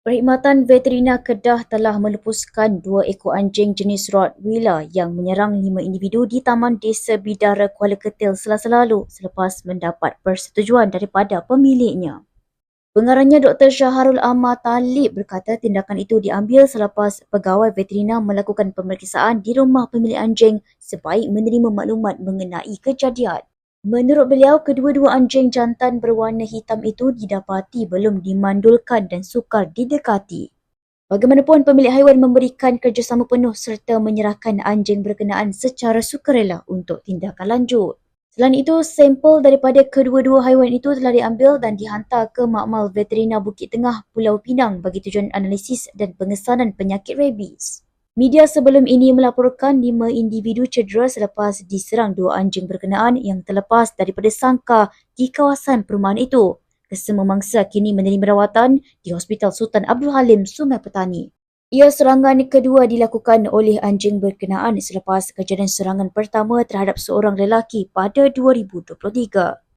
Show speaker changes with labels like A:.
A: Perkhidmatan Veterina Kedah telah melepuskan dua ekor anjing jenis Rottweiler yang menyerang lima individu di Taman Desa Bidara Kuala Ketil selasa lalu selepas mendapat persetujuan daripada pemiliknya. Pengarahnya Dr. Syaharul Ahmad Talib berkata tindakan itu diambil selepas pegawai veterina melakukan pemeriksaan di rumah pemilik anjing sebaik menerima maklumat mengenai kejadian. Menurut beliau, kedua-dua anjing jantan berwarna hitam itu didapati belum dimandulkan dan sukar didekati. Bagaimanapun, pemilik haiwan memberikan kerjasama penuh serta menyerahkan anjing berkenaan secara sukarela untuk tindakan lanjut. Selain itu, sampel daripada kedua-dua haiwan itu telah diambil dan dihantar ke Makmal Veterina Bukit Tengah, Pulau Pinang bagi tujuan analisis dan pengesanan penyakit rabies. Media sebelum ini melaporkan lima individu cedera selepas diserang dua anjing berkenaan yang terlepas daripada sangka di kawasan perumahan itu. Kesemua mangsa kini menerima rawatan di Hospital Sultan Abdul Halim, Sungai Petani. Ia serangan kedua dilakukan oleh anjing berkenaan selepas kejadian serangan pertama terhadap seorang lelaki pada 2023.